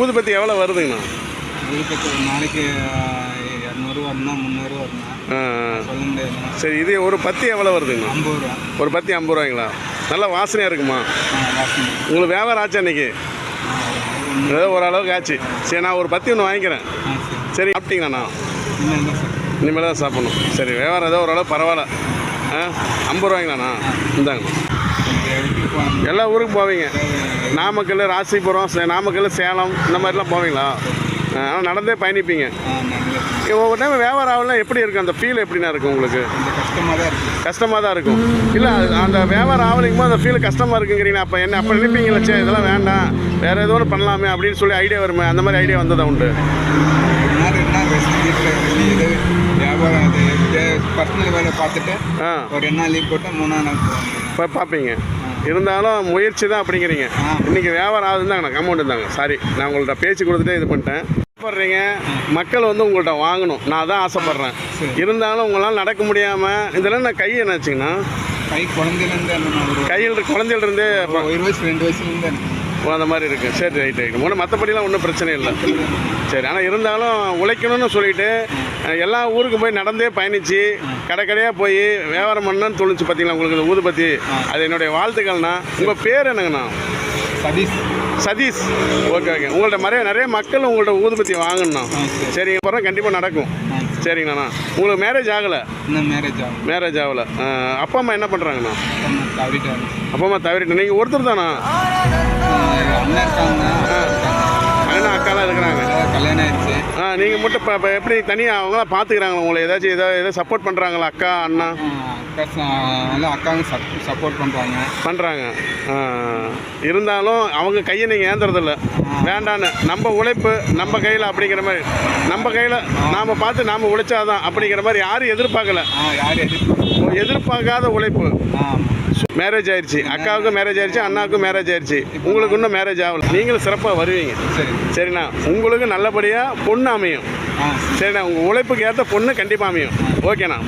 ஊதுபத்தி எவ்வளோ வருதுங்கண்ணா? விழுப்புரத்து ஒரு நாளைக்கு இரநூறு வரணும் முந்நூறு வரணும். சொல்ல சரி இது ஒரு பத்தி எவ்வளோ வருதுங்கண்ணா? ஐம்பது ரூபா. ஒரு பத்தி ஐம்பது ரூபாய்ங்களா? நல்ல வாசனையாக இருக்குமா? உங்களுக்கு வியாபாரம் ஆச்சு அன்னைக்கு ஏதோ ஓரளவுக்கு ஆச்சு. சரி நான் ஒரு பத்தி ஒன்று வாங்கிக்கிறேன். சரி. சாப்பிட்டீங்கண்ணா இனிமேல் தான் சாப்பிடணும். சரி வியாபாரம் ஏதோ ஓரளவு பரவாயில்ல. ஆ ஐம்பது ரூபாய்ங்களாண்ணா? இந்தாங்க எல்லா ஊருக்கும் போவீங்க. நாமக்கல் ராசிபுரம் நாமக்கல் சேலம் இந்த மாதிரிலாம் போவீங்களா? ஆனால் நடந்தே பயணிப்பீங்க. ஒவ்வொரு டைம் வியாபாரம் ஆகலாம் எப்படி இருக்கும்? அந்த ஃபீல் எப்படிண்ணா இருக்கும் உங்களுக்கு? கஷ்டமாக தான் இருக்குது கஷ்டமாக தான் இருக்கும். இல்லை அந்த வியாபாரம் ஆகலைக்கும் போது அந்த ஃபீல் கஷ்டமாக இருக்குங்கிறீங்க. அப்போ என்ன அப்போ நினைப்பீங்களா சே இதெல்லாம் வேண்டாம். வேறு ஏதோ ஒன்று பண்ணலாமே அப்படின்னு சொல்லி ஐடியா வருமே? அந்த மாதிரி ஐடியா வந்ததா உண்டு? வியாபாரம் பர்சனல் வேலை பார்த்துட்டு ஒரு நாள் லீவ் போட்டு மூணாம் நாள் பார்ப்பீங்க. இருந்தாலும் முயற்சி தான் அப்படிங்கிறீங்க. இன்றைக்கி வியாபாரம் ஆகுதுந்தாங்க கம்மௌண்ட் இருந்தாங்க. சாரி நான் உங்கள்கிட்ட பேச்சு கொடுத்துட்டே இது பண்ணிட்டேன். ஆசைப்படுறீங்க. மக்கள் வந்து உங்கள்கிட்ட வாங்கணும். நான் தான் ஆசைப்பட்றேன். இருந்தாலும் உங்களால் நடக்க முடியாமல் இதெல்லாம் நான் கை என்னாச்சுங்கண்ணா கை குழந்தையிலேருந்து கையில் குழந்தையில இருந்தே இப்போ ஒரு வயசு ரெண்டு வயசுலேருந்து அந்த மாதிரி இருக்குது சரி ரைட் ரைட் ஒன்றும் மற்றபடிலாம் ஒன்றும் பிரச்சனை இல்லை. சரி ஆனால் இருந்தாலும் உழைக்கணும்னு சொல்லிட்டு அஹ், எல்லா ஊருக்கும் போய் நடந்தே பயணித்து கடை கடையாக போய் வியாபாரம் பண்ணணும்னு தோணுச்சு பார்த்தீங்களா உங்களுக்கு இந்த ஊதுபத்தி அது என்னுடைய வாழ்த்துக்கள்ண்ணா. உங்கள் பேர் என்னங்கண்ணா? சதீஷ். சதீஷ். Okay okay. உங்கள்ட்ட நிறைய நிறைய மக்கள் உங்கள்ட்ட ஊதுபத்தி வாங்கணும்ண்ணா. ஆ சரி. சரிங்க அப்புறம் கண்டிப்பாக நடக்கும். சரிங்கண்ணா. உங்களுக்கு மேரேஜ் ஆகலை? மேரேஜ் ஆகும் மேரேஜ் ஆகலை. அப்பா அம்மா என்ன பண்ணுறாங்கண்ணா அப்பா அம்மா தவிரிட்டு நீங்கள் ஒருத்தர் தானா? அண்ணா அக்காலாம் இருக்கிறாங்க அதான் கல்யாணம் ஆயிடுச்சு ஆ நீங்கள் மட்டும் இப்போ இப்போ எப்படி தனியாக அவங்களாம் பார்த்துக்கிறாங்களா உங்களை? ஏதாச்சும் ஏதாவது ஏதாவது சப்போர்ட் பண்ணுறாங்களா அக்கா அண்ணா? ஆ, அக்கா ச- நல்லா அக்காங்க சப்போர்ட் பண்ணுறாங்க பண்ணுறாங்க இருந்தாலும் அவங்க கையை நீங்கள் ஏந்துறதில்ல. வேண்டான்னு. நம்ம உழைப்பு நம்ம கையில் அப்படிங்கிற மாதிரி. நம்ம கையில் நாம் பார்த்து நாம் உழைச்சாதான் அப்படிங்கிற மாதிரி யாரும் எதிர்பார்க்கல. ஆ யார் எதிர்ப்பு எதிர்பார்க்காத உழைப்பு. மேரேஜ் ஆயிடுச்சு. அக்காவுக்கும் மேரேஜ் ஆயிடுச்சு அண்ணாவுக்கும் மேரேஜ் ஆயிடுச்சு. உங்களுக்கு இன்னும் மேரேஜ் ஆகல. நீங்களும் சிறப்பாக வருவீங்க. சரி. சரிண்ணா. உங்களுக்கு நல்லபடியாக பொண்ணு அமையும். சரிண்ணா. உங்கள் உழைப்புக்கு ஏற்ற பொண்ணு கண்டிப்பாக அமையும். ஓகேண்ணா.